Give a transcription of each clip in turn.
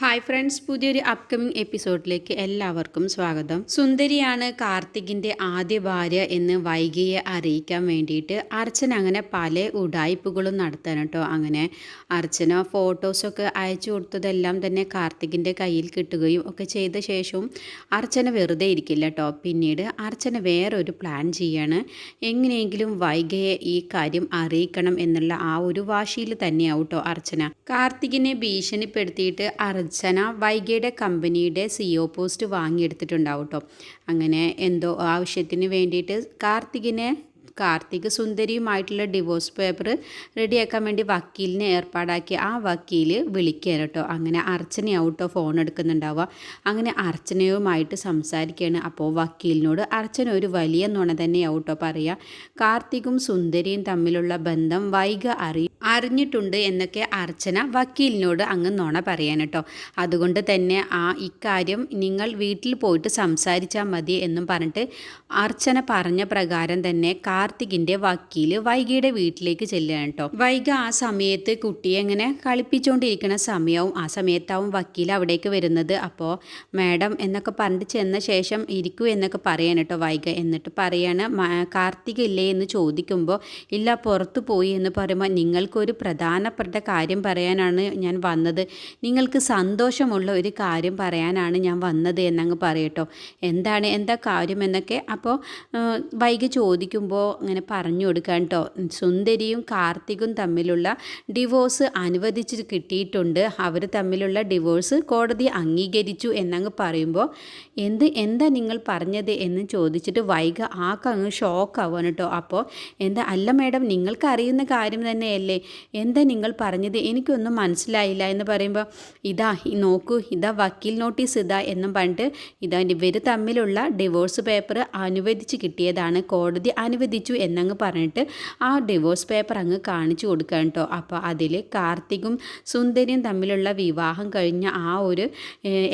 Hi friends പുതിയൊരു upcoming എപ്പിസോഡിലേക്ക് എല്ലാവർക്കും സ്വാഗതം. സുന്ദരിയാണ് കാർത്തികിന്റെ ആദ്യ ഭാര്യ എന്ന് വൈകിയെ അറിയിക്കാൻ വേണ്ടിയിട്ട് അർച്ചന അങ്ങനെ പല ഉടായ്പകളും നടത്താൻ കേട്ടോ. അങ്ങനെ അർച്ചന ഫോട്ടോസൊക്കെ അയച്ചു കൊടുത്തതെല്ലാം തന്നെ കാർത്തികിന്റെ കയ്യിൽ കിട്ടുകയും ഒക്കെ ചെയ്ത ശേഷവും അർച്ചന വെറുതെ ഇരിക്കില്ല കേട്ടോ. പിന്നീട് അർച്ചന വേറൊരു പ്ലാൻ ചെയ്യാണ്. എങ്ങനെയെങ്കിലും വൈകിയെ ഈ കാര്യം അറിയിക്കണം എന്നുള്ള ആ ഒരു വാശിയിൽ തന്നെയാവും കേട്ടോ അർച്ചന. കാർത്തികിനെ ഭീഷണിപ്പെടുത്തിയിട്ട് അർച്ചന വൈഗയുടെ കമ്പനിയുടെ സിഒ പോസ്റ്റ് വാങ്ങിയെടുത്തിട്ടുണ്ടാവും കേട്ടോ അങ്ങനെ എന്തോ ആവശ്യത്തിന് വേണ്ടിയിട്ട് കാർത്തികിനെ കാർത്തിക് സുന്ദരിയുമായിട്ടുള്ള ഡിവോഴ്സ് പേപ്പർ റെഡിയാക്കാൻ വേണ്ടി വക്കീലിനെ ഏർപ്പാടാക്കി ആ വക്കീൽ വിളിക്കുക കേട്ടോ. അങ്ങനെ അർച്ചനയാവും കേട്ടോ ഫോൺ എടുക്കുന്നുണ്ടാവുക. അങ്ങനെ അർച്ചനയുമായിട്ട് സംസാരിക്കുകയാണ്. അപ്പോൾ വക്കീലിനോട് അർച്ചന ഒരു വലിയ നുണ തന്നെയാവും കേട്ടോ പറയുക. കാർത്തികും സുന്ദരിയും തമ്മിലുള്ള ബന്ധം വൈക അറി അറിഞ്ഞിട്ടുണ്ട് എന്നൊക്കെ അർച്ചന വക്കീലിനോട് അങ്ങ് നുണ പറയാൻ കേട്ടോ. അതുകൊണ്ട് തന്നെ ആ ഇക്കാര്യം നിങ്ങൾ വീട്ടിൽ പോയിട്ട് സംസാരിച്ചാൽ മതി എന്നും പറഞ്ഞിട്ട് അർച്ചന പറഞ്ഞ പ്രകാരം തന്നെ കാർത്തികിന്റെ വക്കീൽ വൈകിയുടെ വീട്ടിലേക്ക് ചെല്ലുകയാണ് കേട്ടോ വൈഗ ആ സമയത്ത് കുട്ടിയെ ഇങ്ങനെ കളിപ്പിച്ചുകൊണ്ടിരിക്കുന്ന സമയവും. ആ സമയത്താവും വക്കീൽ അവിടേക്ക് വരുന്നത്. അപ്പോൾ മാഡം എന്നൊക്കെ പറഞ്ഞിട്ട് ചെന്ന ശേഷം ഇരിക്കൂ എന്നൊക്കെ പറയാൻ കേട്ടോ വൈഗ. എന്നിട്ട് പറയാണ് കാർത്തിക് ഇല്ലേ എന്ന് ചോദിക്കുമ്പോൾ ഇല്ല പുറത്തു പോയി എന്ന് പറയുമ്പോൾ നിങ്ങൾക്കൊരു പ്രധാനപ്പെട്ട കാര്യം പറയാനാണ് ഞാൻ വന്നത്. നിങ്ങൾക്ക് സന്തോഷമുള്ള ഒരു കാര്യം പറയാനാണ് ഞാൻ വന്നത് എന്നങ്ങ് പറയട്ടോ എന്താണ്? എന്താ കാര്യം? എന്നൊക്കെ. അപ്പോൾ വൈകി ചോദിക്കുമ്പോൾ അങ്ങനെ പറഞ്ഞു കൊടുക്കാൻ കേട്ടോ സുന്ദരിയും കാർത്തികും തമ്മിലുള്ള ഡിവോഴ്സ് അനുവദിച്ച് കിട്ടിയിട്ടുണ്ട്. അവർ തമ്മിലുള്ള ഡിവോഴ്സ് കോടതി അംഗീകരിച്ചു എന്നങ്ങ് പറയുമ്പോൾ എന്ത് എന്താ നിങ്ങൾ പറഞ്ഞത്? എന്ന് ചോദിച്ചിട്ട് വൈക ആക്കങ്ങ് അങ്ങ് ഷോക്ക് ആവാൻ കേട്ടോ അപ്പോൾ എന്താ അല്ല മേഡം നിങ്ങൾക്ക് അറിയുന്ന കാര്യം തന്നെയല്ലേ? എന്താ നിങ്ങൾ പറഞ്ഞത്? എനിക്കൊന്നും മനസ്സിലായില്ല. എന്ന് പറയുമ്പോൾ ഇതാ നോക്കൂ ഇതാ വക്കീൽ നോട്ടീസ് ഇതാ എന്നും പറഞ്ഞിട്ട് ഇതാ ഇവർ തമ്മിലുള്ള ഡിവോഴ്സ് പേപ്പർ അനുവദിച്ച് കിട്ടിയതാണ്. കോടതി അനുവദിച്ചു. എന്നങ്ങ് പറഞ്ഞിട്ട് ആ ഡിവോഴ്സ് പേപ്പർ അങ്ങ് കാണിച്ചു കൊടുക്കുക കേട്ടോ. അപ്പോൾ അതിൽ കാർത്തികും സുന്ദരിയും തമ്മിലുള്ള വിവാഹം കഴിഞ്ഞ ആ ഒരു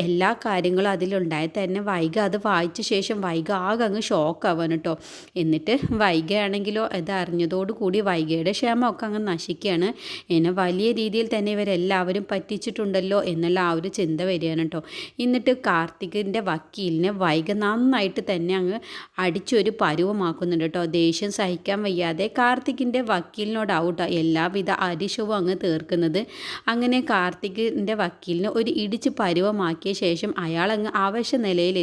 എല്ലാ കാര്യങ്ങളും അതിലുണ്ടായി തന്നെ വൈഗ അത് വായിച്ച ശേഷം വൈഗ ആകെ അങ്ങ് ഷോക്ക് ആവാൻ കേട്ടോ. എന്നിട്ട് വൈകയാണെങ്കിലോ ഇത് അറിഞ്ഞതോടുകൂടി വൈകയുടെ ക്ഷേമമൊക്കെ അങ്ങ് നശിക്കുകയാണ്. എന്നെ വലിയ രീതിയിൽ തന്നെ ഇവരെല്ലാവരും പറ്റിച്ചിട്ടുണ്ടല്ലോ എന്നുള്ള ആ ഒരു ചിന്ത വരികയാണ് കേട്ടോ. എന്നിട്ട് കാർത്തികിന്റെ വക്കീലിനെ വൈഗ നന്നായിട്ട് തന്നെ അങ്ങ് അടിച്ചൊരു പരുവമാക്കുന്നുണ്ട് കേട്ടോ. ദേഷ്യം സഹിക്കാൻ വയ്യാതെ കാർത്തികിന്റെ വക്കീലിനോടാവട്ടോ എല്ലാവിധ അരിശവും അങ്ങ് തീർക്കുന്നത്. അങ്ങനെ കാർത്തികിന്റെ വക്കീലിനെ ഒരു ഇടിച്ച് പരുവമാക്കിയ ശേഷം അയാൾ അങ്ങ് ആവശ്യ നിലയിൽ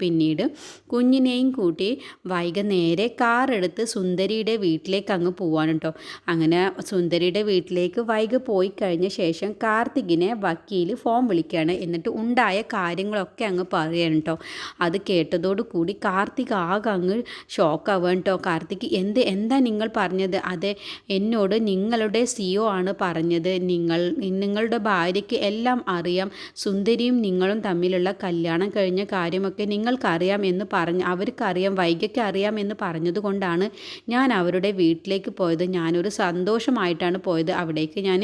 പിന്നീട്. കുഞ്ഞിനെയും കൂട്ടി വൈകുന്നേരെ നേരെ കാർ എടുത്ത് സുന്ദരിയുടെ വീട്ടിലേക്ക് അങ്ങ് പോവാണ് കേട്ടോ അങ്ങനെ സുന്ദരിയുടെ വീട്ടിലേക്ക് വൈക പോയി കഴിഞ്ഞ ശേഷം കാർത്തികിനെ വക്കീൽ ഫോം വിളിക്കുകയാണ്. എന്നിട്ട് ഉണ്ടായ കാര്യങ്ങളൊക്കെ അങ്ങ് പറയാണ് കേട്ടോ അത് കേട്ടതോടുകൂടി കാർത്തിക് ആകെ അങ്ങ് ഷോക്കാവാൻ കേട്ടോ കാർത്തിക് എന്ത് എന്താ നിങ്ങൾ പറഞ്ഞത്? അതെ എന്നോട് നിങ്ങളുടെ സിഒ ആണ് പറഞ്ഞത്. നിങ്ങൾ നിങ്ങളുടെ ഭാര്യയ്ക്ക് എല്ലാം അറിയാം. സുന്ദരിയും നിങ്ങളും തമ്മിലുള്ള കല്യാണം കഴിഞ്ഞ കാര്യമൊക്കെ നിങ്ങൾക്കറിയാം എന്ന് പറഞ്ഞ് അവർക്കറിയാം വൈകയ്ക്ക് അറിയാം എന്ന് പറഞ്ഞതുകൊണ്ടാണ് ഞാൻ അവരുടെ വീട്ടിലേക്ക് പോയത്. ഞാനൊരു സന്തോഷമായിട്ടാണ് പോയത്. അവിടേക്ക് ഞാൻ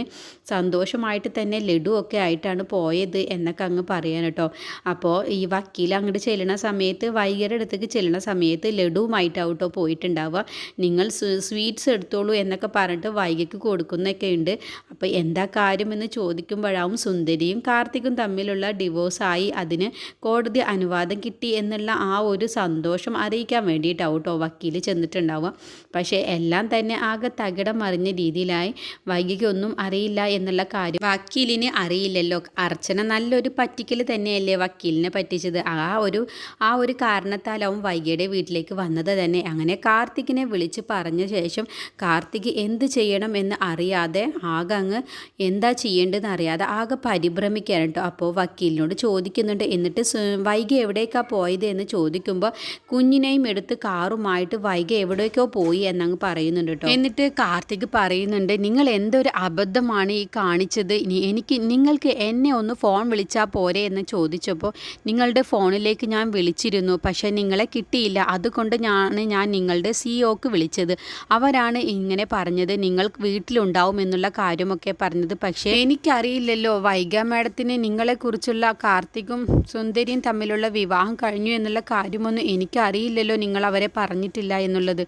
സന്തോഷമായിട്ട് തന്നെ ലഡു ഒക്കെ ആയിട്ടാണ് പോയത് എന്നൊക്കെ അങ്ങ് പറയാൻ കേട്ടോ. അപ്പോൾ ഈ വക്കീൽ അങ്ങോട്ട് ചെല്ലണ സമയത്ത് വൈകിയുടെ അടുത്തേക്ക് ചെല്ലണ സമയത്ത് ലഡുവുമായിട്ടാവും കേട്ടോ പോയിട്ടുണ്ടാവുക നിങ്ങൾ സ്വീറ്റ്സ് എടുത്തോളൂ എന്നൊക്കെ പറഞ്ഞിട്ട് വൈകിക്ക് കൊടുക്കുന്നൊക്കെ ഉണ്ട്. അപ്പോൾ എന്താ കാര്യമെന്ന് ചോദിക്കുമ്പോഴാവും സുന്ദരിയും കാർത്തികും തമ്മിലുള്ള ഡിവോഴ്സായി അതിന് കോടതി അനുവാദം കിട്ടി എന്നുള്ള ആ ഒരു സന്തോഷം അറിയിക്കാൻ വേണ്ടിയിട്ടാവും വക്കീൽ ചെന്നിട്ടുണ്ടാവുക. പക്ഷേ എല്ലാം തന്നെ ആകെ തകിടം മറിഞ്ഞ രീതിയിലായി വൈകിക്കൊന്നും അറിയില്ല എന്നുള്ള കാര്യം വക്കീലിന് അറിയില്ലല്ലോ. അർച്ചന നല്ലൊരു പറ്റിക്കൽ തന്നെയല്ലേ വക്കീലിനെ പറ്റിച്ചത്. ആ ഒരു ആ ഒരു കാരണത്താലാവും വൈകിയുടെ വീട്ടിലേക്ക് വന്നത് തന്നെ. അങ്ങനെ കാർത്തികിനെ വിളിച്ച് പറഞ്ഞ ശേഷം കാർത്തിക് എന്ത് ചെയ്യണം എന്ന് അറിയാതെ ആകെ അങ്ങ് എന്താ ചെയ്യേണ്ടതെന്ന് അറിയാതെ ആകെ പരിഭ്രമിക്കാൻ അപ്പോൾ വക്കീലിനോട് ചോദിക്കുന്നുണ്ട്. എന്നിട്ട് വൈകി എവിടേക്കാണ് പോയത് എന്ന് ചോദിക്കുമ്പോൾ കുഞ്ഞിനെയും എടുത്ത് കാറുമായിട്ട് വൈകി എവിടേക്കോ പോയി എന്നങ്ങ് പറയുന്നുണ്ട് കേട്ടോ. എന്നിട്ട് കാർത്തിക് പറയുന്നുണ്ട് നിങ്ങൾ എന്തൊരു അബദ്ധമാണ് ഈ കാണിച്ചത്? എനിക്ക് നിങ്ങൾക്ക് എന്നെ ഒന്ന് ഫോൺ വിളിച്ചാൽ പോരെ? എന്ന് ചോദിച്ചപ്പോൾ നിങ്ങളുടെ ഫോണിലേക്ക് ഞാൻ വിളിച്ചിരുന്നു. പക്ഷേ നിങ്ങളെ കിട്ടിയില്ല. അതുകൊണ്ട് ഞാൻ ഞാൻ നിങ്ങളുടെ സിഇഒക്ക് വിളിച്ചത്. അവരാണ് ഇങ്ങനെ പറഞ്ഞത്. നിങ്ങൾ വീട്ടിലുണ്ടാവും എന്നുള്ള കാര്യമൊക്കെ പറഞ്ഞത്. പക്ഷേ എനിക്കറിയില്ലല്ലോ. വൈഗ മാഡത്തിന് നിങ്ങളെക്കുറിച്ചുള്ള കാർത്തികും സുന്ദരിയും തമ്മിലുള്ള വിവാഹം കഴിഞ്ഞു എന്നുള്ള കാര്യമൊന്നും എനിക്കറിയില്ലല്ലോ. നിങ്ങൾ അവരെ പറഞ്ഞിട്ടില്ല എന്നുള്ളത്.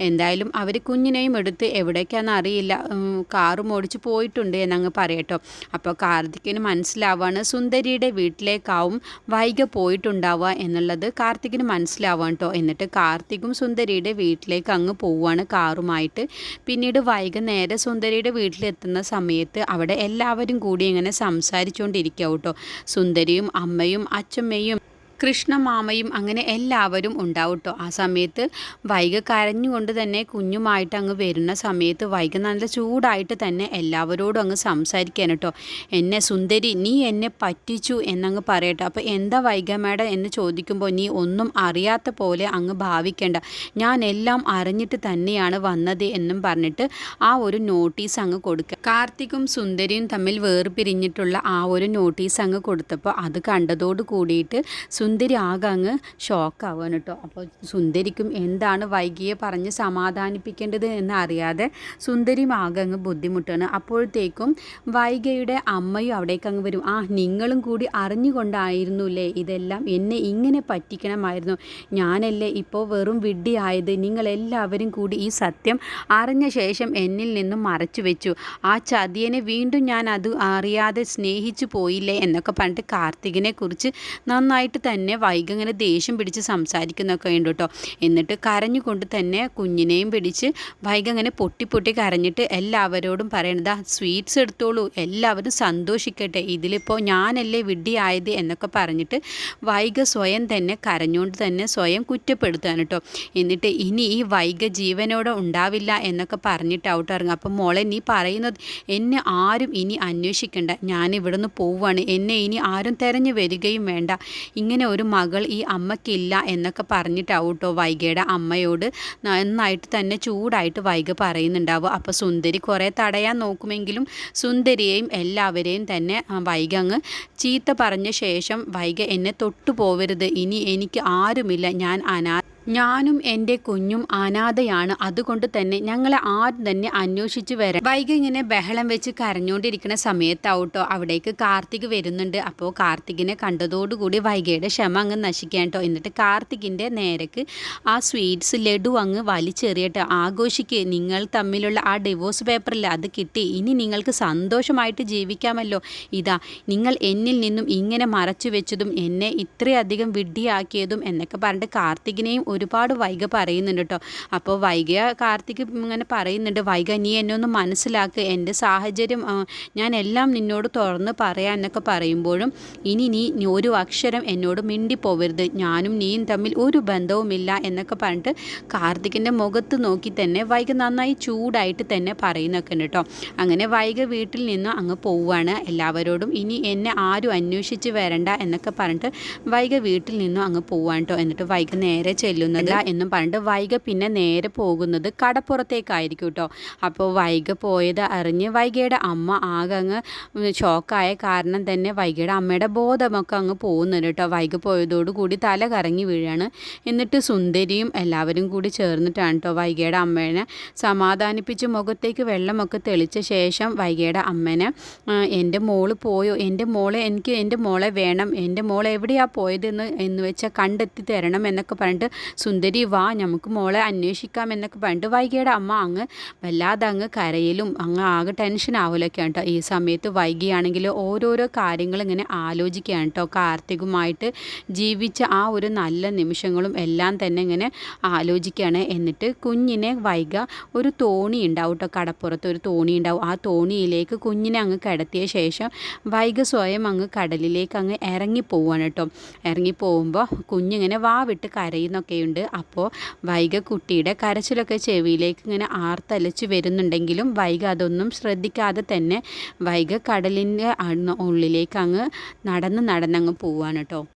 എന്തായാലും അവർ കുഞ്ഞിനെയും എടുത്ത് എവിടേക്കാണെന്ന് അറിയില്ല. കാറും ഓടിച്ച് പോയിട്ടുണ്ട് എന്നങ്ങ് പറയട്ടോ. അപ്പോൾ കാർത്തികിന് മനസ്സിലാവാണ് സുന്ദരിയുടെ വീട്ടിലേക്കാവും വൈഗ പോയിട്ടുണ്ടാവുക എന്നുള്ളത് കാർത്തികിന് മനസ്സിലാവാൻ കേട്ടോ എന്നിട്ട് കാർത്തികും സുന്ദരിയുടെ വീട്ടിലേക്ക് അങ്ങ് പോവുകയാണ് കാറുമായിട്ട്. പിന്നീട് വൈകുന്നേരം നേരെ സുന്ദരിയുടെ വീട്ടിലെത്തുന്ന സമയത്ത് അവിടെ എല്ലാവരും കൂടി ഇങ്ങനെ സംസാരിച്ചുകൊണ്ടിരിക്കുക കേട്ടോ. സുന്ദരിയും അമ്മയും അച്ഛമ്മയും കൃഷ്ണമാമയും അങ്ങനെ എല്ലാവരും ഉണ്ടാവും കേട്ടോ ആ സമയത്ത് വൈക കരഞ്ഞുകൊണ്ട് തന്നെ കുഞ്ഞുമായിട്ട് അങ്ങ് വരുന്ന സമയത്ത് വൈക നല്ല ചൂടായിട്ട് തന്നെ എല്ലാവരോടും അങ്ങ് സംസാരിക്കാൻ കേട്ടോ എന്നെ സുന്ദരി നീ എന്നെ പറ്റിച്ചു എന്നങ്ങ് പറയട്ടോ. അപ്പോൾ എന്താ വൈക മേഡം എന്ന് ചോദിക്കുമ്പോൾ നീ ഒന്നും അറിയാത്ത പോലെ അങ്ങ് ഭാവിക്കേണ്ട. ഞാൻ എല്ലാം അറിഞ്ഞിട്ട് തന്നെയാണ് വന്നത് എന്നും പറഞ്ഞിട്ട് ആ ഒരു നോട്ടീസ് അങ്ങ് കൊടുക്കുക കാർത്തികും സുന്ദരിയും തമ്മിൽ വേർപിരിഞ്ഞിട്ടുള്ള ആ ഒരു നോട്ടീസ് അങ്ങ് കൊടുത്തപ്പോൾ അത് കണ്ടതോട് കൂടിയിട്ട് സുന്ദരി ആകെ അങ്ങ് ഷോക്കാവാണ് കേട്ടോ. അപ്പോൾ സുന്ദരിക്കും എന്താണ് വൈകിയെ പറഞ്ഞ് സമാധാനിപ്പിക്കേണ്ടത് എന്നറിയാതെ സുന്ദരിയും ആകെ അങ്ങ് ബുദ്ധിമുട്ടാണ്. അപ്പോഴത്തേക്കും വൈകയുടെ അമ്മയും അവിടേക്ക് അങ്ങ് വരും. ആ നിങ്ങളും കൂടി അറിഞ്ഞുകൊണ്ടായിരുന്നുല്ലേ ഇതെല്ലാം എന്നെ ഇങ്ങനെ പറ്റിക്കണമായിരുന്നു. ഞാനല്ലേ ഇപ്പോൾ വെറും വിഡ്ഢിയായത്? നിങ്ങളെല്ലാവരും കൂടി ഈ സത്യം അറിഞ്ഞ ശേഷം എന്നിൽ നിന്നും മറച്ചു വെച്ചു. ആ ചതിയനെ വീണ്ടും ഞാൻ അത് അറിയാതെ സ്നേഹിച്ചു പോയില്ലേ? എന്നൊക്കെ പറഞ്ഞിട്ട് കാർത്തികിനെ കുറിച്ച് നന്നായിട്ട് തന്നെ തന്നെ വൈകി ഇങ്ങനെ ദേഷ്യം പിടിച്ച് സംസാരിക്കുന്നൊക്കെ ഉണ്ട് കേട്ടോ. എന്നിട്ട് കരഞ്ഞുകൊണ്ട് തന്നെ കുഞ്ഞിനെയും പിടിച്ച് വൈകി അങ്ങനെ പൊട്ടി പൊട്ടി കരഞ്ഞിട്ട് എല്ലാവരോടും പറയണത് സ്വീറ്റ്സ് എടുത്തോളൂ എല്ലാവരും സന്തോഷിക്കട്ടെ ഇതിലിപ്പോൾ ഞാനല്ലേ വിഡ്ഢിയായത് എന്നൊക്കെ പറഞ്ഞിട്ട് വൈക സ്വയം തന്നെ കരഞ്ഞുകൊണ്ട് തന്നെ സ്വയം കുറ്റപ്പെടുത്താൻ കേട്ടോ. എന്നിട്ട് ഇനി ഈ വൈക ജീവനോടെ ഉണ്ടാവില്ല എന്നൊക്കെ പറഞ്ഞിട്ട് ഔട്ട് ഇറങ്ങും. അപ്പം മോളെ നീ പറയുന്നത് എന്നെ ആരും ഇനി അന്വേഷിക്കണ്ട ഞാൻ ഇവിടുന്ന് പോവുകയാണ് എന്നെ ഇനി ആരും തിരഞ്ഞു വരികയും വേണ്ട ഇങ്ങനെ ഒരു മകൾ ഈ അമ്മയ്ക്കില്ല എന്നൊക്കെ പറഞ്ഞിട്ടാവും കേട്ടോ വൈഗയുടെ അമ്മയോട് നന്നായിട്ട് തന്നെ ചൂടായിട്ട് വൈഗ പറയുന്നുണ്ടാവും. അപ്പോൾ സുന്ദരി കുറേ തടയാൻ നോക്കുമെങ്കിലും സുന്ദരിയെയും എല്ലാവരെയും തന്നെ വൈഗ അങ്ങ് ചീത്ത പറഞ്ഞ ശേഷം വൈഗ എന്നെ തൊട്ടു പോവരുത് ഇനി എനിക്ക് ആരുമില്ല. ഞാൻ അനാ ഞാനും എന്റെ കുഞ്ഞും അനാഥയാണ്. അതുകൊണ്ട് തന്നെ ഞങ്ങളെ ആരും തന്നെ അന്വേഷിച്ച് വരാം വൈകി ഇങ്ങനെ ബഹളം വെച്ച് കരഞ്ഞുകൊണ്ടിരിക്കുന്ന സമയത്താവട്ടോ. അവിടേക്ക് കാർത്തിക് വരുന്നുണ്ട്. അപ്പോൾ കാർത്തികിനെ കണ്ടതോടുകൂടി വൈകയുടെ ക്ഷമ അങ്ങ് നശിക്കാൻ എന്നിട്ട് കാർത്തികിന്റെ നേരക്ക് ആ സ്വീറ്റ്സ് ലഡു അങ്ങ് വലിച്ചെറിയട്ടെ. ആഘോഷിക്ക്. നിങ്ങൾ തമ്മിലുള്ള ആ ഡിവോഴ്സ് പേപ്പറിൽ അത് കിട്ടി. ഇനി നിങ്ങൾക്ക് സന്തോഷമായിട്ട് ജീവിക്കാമല്ലോ. ഇതാ നിങ്ങൾ എന്നിൽ നിന്നും ഇങ്ങനെ മറച്ചു വെച്ചതും എന്നെ ഇത്രയധികം വിഡ്ഢിയാക്കിയതും എന്നൊക്കെ പറഞ്ഞിട്ട് കാർത്തികിനെയും ഒരുപാട് വൈഗ പറയുന്നുണ്ട് കേട്ടോ അപ്പോൾ വൈക കാർത്തിക് ഇങ്ങനെ പറയുന്നുണ്ട് വൈഗ നീ എന്നെ ഒന്ന് മനസ്സിലാക്കുക എന്റെ സാഹചര്യം ഞാൻ എല്ലാം നിന്നോട് തുറന്ന് പറയാം എന്നൊക്കെ പറയുമ്പോഴും ഇനി നീ ഒരു അക്ഷരം എന്നോട് മിണ്ടിപ്പോവരുത്. ഞാനും നീയും തമ്മിൽ ഒരു ബന്ധവുമില്ല എന്നൊക്കെ പറഞ്ഞിട്ട് കാർത്തികിന്റെ മുഖത്ത് നോക്കി തന്നെ വൈഗ നന്നായി ചൂടായിട്ട് തന്നെ പറയുന്നൊക്കെ ഉണ്ട് കേട്ടോ അങ്ങനെ വൈഗ വീട്ടിൽ നിന്ന് അങ്ങ് പോവുകയാണ് എല്ലാവരോടും ഇനി എന്നെ ആരും അന്വേഷിച്ച് വരണ്ട എന്നൊക്കെ പറഞ്ഞിട്ട് വൈഗ വീട്ടിൽ നിന്നും അങ്ങ് പോവാണ് കേട്ടോ എന്നിട്ട് വൈഗ നേരെ ചെല്ലുന്നു. പോകുന്നത് എന്നും പറഞ്ഞിട്ട് വൈഗ പിന്നെ നേരെ പോകുന്നത് കടപ്പുറത്തേക്കായിരിക്കും കേട്ടോ അപ്പോൾ വൈക പോയത് അറിഞ്ഞ് വൈഗയുടെ അമ്മ ആകെ അങ്ങ് ഷോക്കായ കാരണം തന്നെ വൈഗയുടെ അമ്മയുടെ ബോധമൊക്കെ അങ്ങ് പോകുന്നുണ്ട് കേട്ടോ. വൈക പോയതോടുകൂടി തല കറങ്ങി വീഴാണ്. എന്നിട്ട് സുന്ദരിയും എല്ലാവരും കൂടി ചേർന്നിട്ടാണ് കേട്ടോ വൈഗയുടെ അമ്മേനെ സമാധാനിപ്പിച്ച് മുഖത്തേക്ക് വെള്ളമൊക്കെ തെളിച്ച ശേഷം വൈഗയുടെ അമ്മനെ എന്റെ മോൾ പോയോ? എന്റെ മോളെ എനിക്ക് എന്റെ മോളെ വേണം. എന്റെ മോൾ എവിടെയാണ് പോയതെന്ന് എന്ന് വെച്ചാൽ കണ്ടെത്തി തരണം എന്നൊക്കെ പറഞ്ഞിട്ട് സുന്ദരി വാ നമുക്ക് മോളെ അന്വേഷിക്കാം എന്നൊക്കെ പണ്ട് വൈകിയുടെ അമ്മ അങ്ങ് വല്ലാതെ അങ്ങ് കരയിലും അങ്ങ് ആകെ ടെൻഷൻ ആവലൊക്കെ കേട്ടോ ഈ സമയത്ത് വൈകിയാണെങ്കിൽ ഓരോരോ കാര്യങ്ങൾ ഇങ്ങനെ ആലോചിക്കുകയാണ് കേട്ടോ കാർത്തികുമായിട്ട് ജീവിച്ച ആ ഒരു നല്ല നിമിഷങ്ങളും എല്ലാം തന്നെ ഇങ്ങനെ ആലോചിക്കുകയാണ്. എന്നിട്ട് കുഞ്ഞിനെ വൈക ഒരു തോണി ഉണ്ടാവും കേട്ടോ കടപ്പുറത്ത് ഒരു തോണി ഉണ്ടാവും. ആ തോണിയിലേക്ക് കുഞ്ഞിനെ അങ്ങ് കിടത്തിയ ശേഷം വൈക സ്വയം അങ്ങ് കടലിലേക്ക് അങ്ങ് ഇറങ്ങി പോവുകയാണ് കേട്ടോ ഇറങ്ങി പോകുമ്പോൾ കുഞ്ഞിങ്ങനെ വാ വിട്ട് ഉണ്ട് അപ്പോൾ വൈഗ കുട്ടിയുടെ കരച്ചിലൊക്കെ ചെവിയിലേക്ക് ഇങ്ങനെ ആർത്തലച്ച് വരുന്നുണ്ടെങ്കിലും വൈഗ അതൊന്നും ശ്രദ്ധിക്കാതെ തന്നെ വൈഗ കടലിന്റെ ഉള്ളിലേക്ക് അങ്ങ് നടന്ന് നടന്നങ്ങ് പോവാണ് കേട്ടോ.